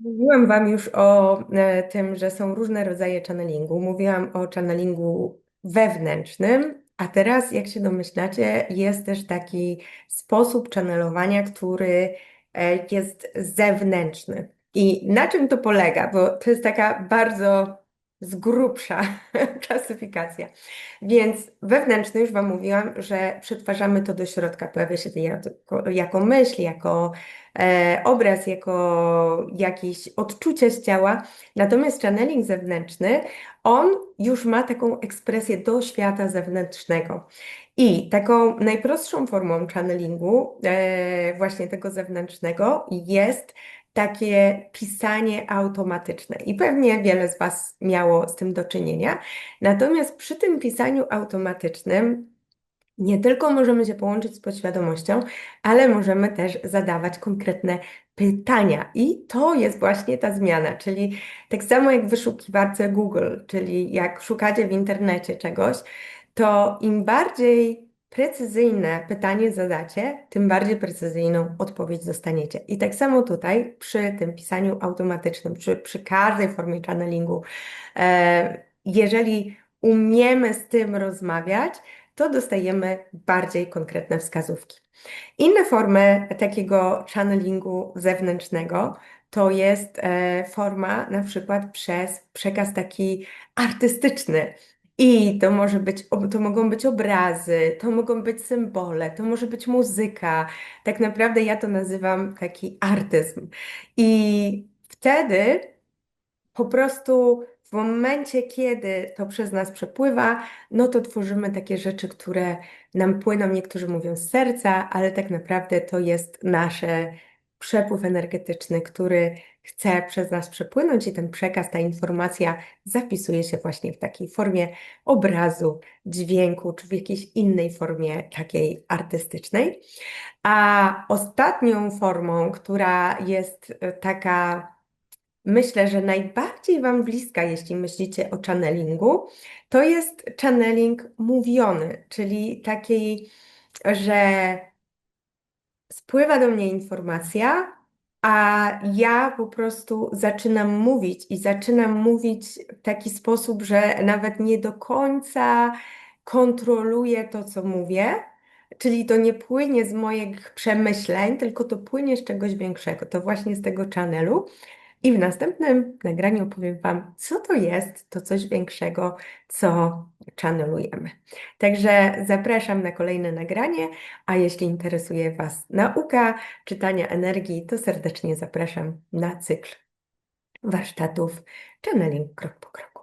Mówiłam Wam już o e, tym, że są różne rodzaje channelingu. Mówiłam o channelingu wewnętrznym, a teraz, jak się domyślacie, jest też taki sposób channelowania, który e, jest zewnętrzny. I na czym to polega? Bo to jest taka bardzo z grubsza klasyfikacja. Więc wewnętrzny, już Wam mówiłam, że przetwarzamy to do środka. Pojawia się to jako, jako myśl, jako e, obraz, jako jakieś odczucie z ciała. Natomiast channeling zewnętrzny, on już ma taką ekspresję do świata zewnętrznego. I taką najprostszą formą channelingu, e, właśnie tego zewnętrznego, jest takie pisanie automatyczne. I pewnie wiele z Was miało z tym do czynienia. Natomiast przy tym pisaniu automatycznym, nie tylko możemy się połączyć z podświadomością, ale możemy też zadawać konkretne pytania. I to jest właśnie ta zmiana, czyli tak samo jak w wyszukiwarce Google, czyli jak szukacie w internecie czegoś, to im bardziej precyzyjne pytanie zadacie, tym bardziej precyzyjną odpowiedź dostaniecie. I tak samo tutaj przy tym pisaniu automatycznym, przy, przy każdej formie channelingu, e, jeżeli umiemy z tym rozmawiać, to dostajemy bardziej konkretne wskazówki. Inne formy takiego channelingu zewnętrznego to jest e, forma na przykład przez przekaz taki artystyczny. I to może być, to mogą być obrazy, to mogą być symbole, to może być muzyka. Tak naprawdę ja to nazywam taki artyzm. I wtedy po prostu w momencie, kiedy to przez nas przepływa, no to tworzymy takie rzeczy, które nam płyną, niektórzy mówią z serca, ale tak naprawdę to jest nasze przepływ energetyczny, który chce przez nas przepłynąć i ten przekaz, ta informacja zapisuje się właśnie w takiej formie obrazu, dźwięku, czy w jakiejś innej formie takiej artystycznej. A ostatnią formą, która jest e, taka, myślę, że najbardziej Wam bliska, jeśli myślicie o channelingu, to jest channeling mówiony, czyli takiej, że spływa do mnie informacja, a ja po prostu zaczynam mówić i zaczynam mówić w taki sposób, że nawet nie do końca kontroluję to, co mówię. Czyli to nie płynie z moich przemyśleń, tylko to płynie z czegoś większego. To właśnie z tego channelu. I w następnym nagraniu opowiem Wam, co to jest to coś większego, co channelujemy. Także zapraszam na kolejne nagranie, a jeśli interesuje Was nauka czytania energii, to serdecznie zapraszam na cykl warsztatów channeling krok po kroku.